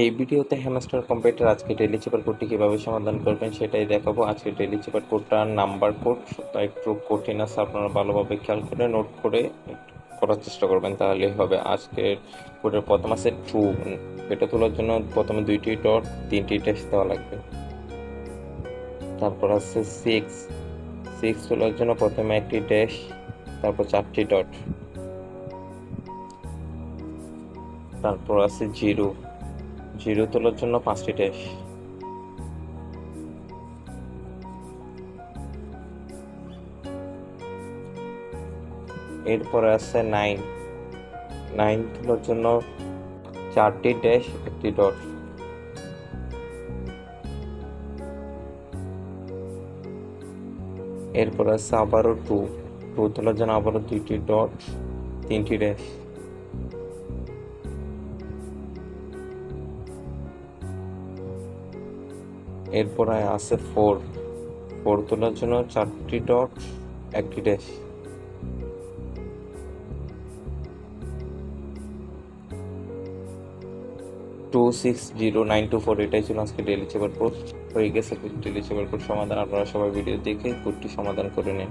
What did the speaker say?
এই ভিডিওতে hamster computer আজকে ডেলি চেপার কোডটি কীভাবে সমাধান করবেন সেটাই দেখাবো। আজকে ডেলি চেপার কোডটার নাম্বার কোড তাই একটু কঠিন আছে, আপনারা ভালোভাবে খেয়াল করে নোট করে করার চেষ্টা করবেন, তাহলেই হবে। আজকের কোডের প্রথম আছে টু এটা তোলার জন্য প্রথমে দুইটি ডট তিনটি টেস্ট দেওয়া লাগবে। তারপর আছে সিক্স সিক্স তোলার জন্য প্রথমে একটি ড্যাশ তারপর চারটি ডট তারপর আছে জিরো জিরো তোলার জন্য পাঁচটি ড্যাশ এরপরে আছে নাইন নাইন তোলার জন্য চারটি ড্যাশ একটি ডট এরপর আছে আবারও টু টু তোলার জন্য আবারও দুইটি ডট তিনটি ড্যাশ এরপরে আছে ফোর ফোর তোলার জন্য চারটি ডট একটি dash two six zero nine two four এটাই ছিল আজকে ডেলি চেপার কোড হয়ে গেছে ডেলি চেপার কোড সমাধান। আপনারা সবাই ভিডিও দেখে কোডটি সমাধান করে নিন।